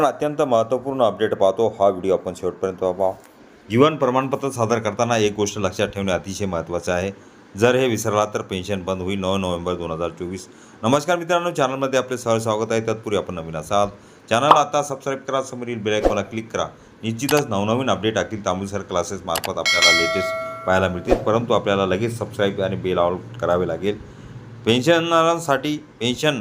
पण अत्यंत महत्त्वपूर्ण अपडेट पाहतो हा व्हिडिओ आपण शेवटपर्यंत पाहा. जीवन प्रमाणपत्र सादर करताना एक गोष्ट लक्षात ठेवणे अतिशय महत्त्वाचं आहे. जर हे विसरला तर पेन्शन बंद होईल. नऊ नोव्हेंबर दोन हजार चोवीस. नमस्कार मित्रांनो चॅनलमध्ये आपले सहज स्वागत आहे. तत्पूर्वी आपण नवीन असाल. चॅनल आता सबस्क्राईब करा. समोरील बेलायकॉनला क्लिक करा. निश्चितच नवनवीन अपडेट अखिल तांबूसर क्लासेस मार्फत आपल्याला लेटेस्ट पाहायला मिळतील. परंतु आपल्याला लगेच सबस्क्राईब आणि बेल ऑल करावे लागेल. पेन्शनरांसाठी pension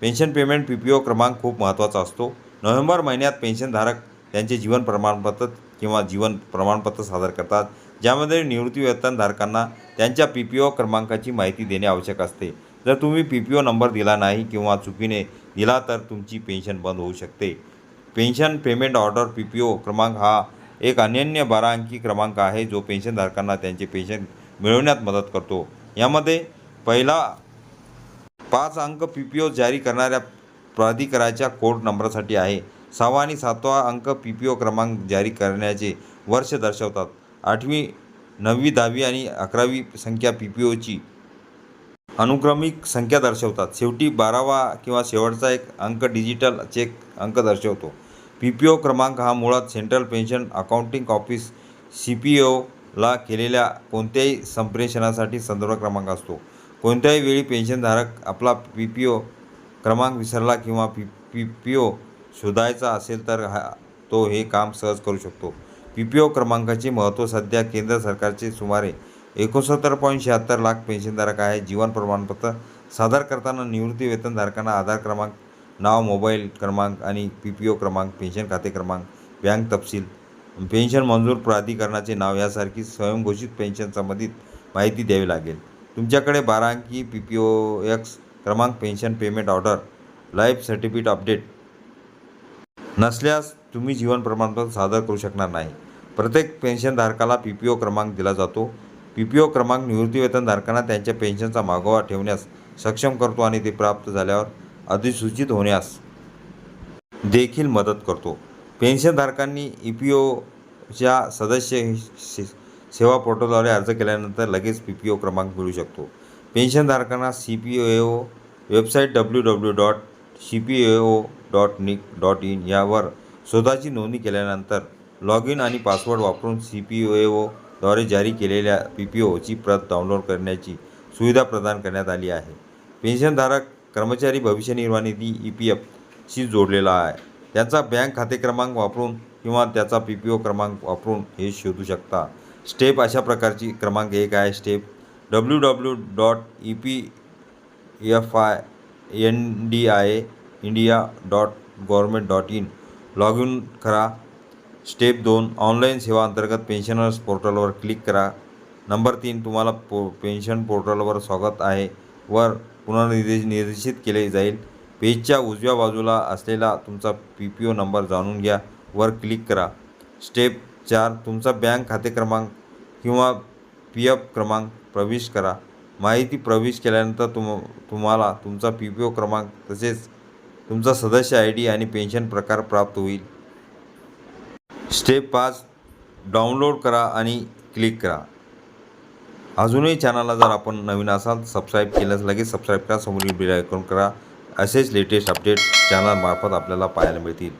pension payment P P O क्रमांक खूप महत्त्वाचा असतो. नोव्हेंबर महिन्यात पेन्शनधारक त्यांचे जीवन प्रमाणपत्र किंवा जीवन प्रमाणपत्र सादर करतात ज्यामध्ये निवृत्तीवेतनधारकांना त्यांच्या पी पी ओ क्रमांकाची माहिती देणे आवश्यक असते. जर तुम्ही पी पी ओ नंबर दिला नाही किंवा चुकीने दिला तर तुमची पेन्शन बंद होऊ शकते. Pension payment order P P O क्रमांक हा एक अनन्य बारा अंकी क्रमांक आहे जो पेन्शनधारकांना त्यांचे पेन्शन मिळवण्यात मदत करतो. यामध्ये पहिला पाच अंक पी पी ओ जारी करणाऱ्या प्राधिकराच्या कोड नंबरसाठी आहे. सहावा आणि सातवा अंक पी पी ओ क्रमांक जारी करण्याचे वर्ष दर्शवतात. आठवी नववी दहावी आणि अकरावी संख्या पी पी ओची अनुक्रमिक संख्या दर्शवतात. शेवटी बारावा किंवा शेवटचा एक अंक डिजिटल चेक अंक दर्शवतो. पी पी ओ क्रमांक हा मुळात central pension accounting office C P ओला केलेल्या कोणत्याही संप्रेषणासाठी संदर्भ क्रमांक असतो. कोणत्याही वेळी पेन्शनधारक आपला पी पी ओ क्रमांक विसरला किंवा पी पी पी ओ शोधायचा असेल तर हा तो हे काम सहज करू शकतो. पी पी ओ क्रमांकाचे महत्त्व सध्या केंद्र सरकारचे सुमारे एकोणसत्तर पॉईंट शहात्तर लाख पेन्शनधारक आहे. जीवन प्रमाणपत्र सादर करताना निवृत्ती वेतनधारकांना आधार क्रमांक नाव मोबाईल क्रमांक आणि पी पी ओ क्रमांक पेन्शन खाते क्रमांक बँक तपशील पेन्शन मंजूर प्राधिकरणाचे नाव यासारखी स्वयंघोषित पेन्शन संबंधित माहिती द्यावी लागेल. तुमच्याकडे बारा अंकी पी पी ओ एक्स क्रमांक pension payment order life certificate update. नसल्यास तुम्ही जीवन प्रमाणपत्र सादर करू शकणार नाही. प्रत्येक पेन्शनधारकाला पी पी ओ क्रमांक दिला जातो. पी पी ओ क्रमांक निवृत्तीवेतनधारकांना त्यांच्या पेन्शनचा मागोवा ठेवण्यास सक्षम करतो आणि ते प्राप्त झाल्यावर अधिसूचित होण्यास देखील मदत करतो. पेन्शनधारकांनी ई पी ओच्या सदस्य सेवा पोर्टलद्वारे अर्ज केल्यानंतर लगेच पी पी ओ क्रमांक मिळू शकतो. पेन्शनधारकांना C P A O website W W dot C P A O dot nic dot in यावर शोधाची नोंदणी केल्यानंतर लॉग इन आणि पासवर्ड वापरून सी पी ए ओद्वारे जारी केलेल्या पी पी ओची प्रत डाउनलोड करण्याची सुविधा प्रदान करण्यात आली आहे. पेन्शनधारक कर्मचारी भविष्य निर्वाह निधी ई पी एफशी जोडलेला आहे. त्याचा बँक खाते क्रमांक वापरून किंवा त्याचा पी पी ओ क्रमांक वापरून हे शोधू शकता. स्टेप अशा प्रकारची क्रमांक एक आहे. Step W W dot E P F I N D I India dot government dot in log in करा. स्टेप दोन ऑनलाईन सेवा अंतर्गत पेन्शनर्स पोर्टलवर क्लिक करा. नंबर तीन तुम्हाला पो पेन्शन पोर्टलवर स्वागत आहे. वर पुनर्निर्देश निर्देशित केले जाईल. पेजच्या उजव्या बाजूला असलेला तुमचा पी पी ओ नंबर जाणून घ्या. वर क्लिक करा. स्टेप चार तुमचा बँक खाते क्रमांक किंवा पी एफ क्रमांक प्रविष्ट करा. माहिती प्रविष्ट केल्यानंतर तुम तुम्हाला तुमचा पी पी ओ क्रमांक तसेच तुमचा सदस्य आय डी आणि पेन्शन प्रकार प्राप्त होईल. स्टेप पाच डाउनलोड करा आणि क्लिक करा. अजूनही चॅनलला जर आपण नवीन असाल सबस्क्राईब केल्यास लगेच सबस्क्राईब करा समोरील बिल आयकॉन करा. असेच लेटेस्ट अपडेट चॅनलमार्फत आपल्याला पाहायला मिळतील.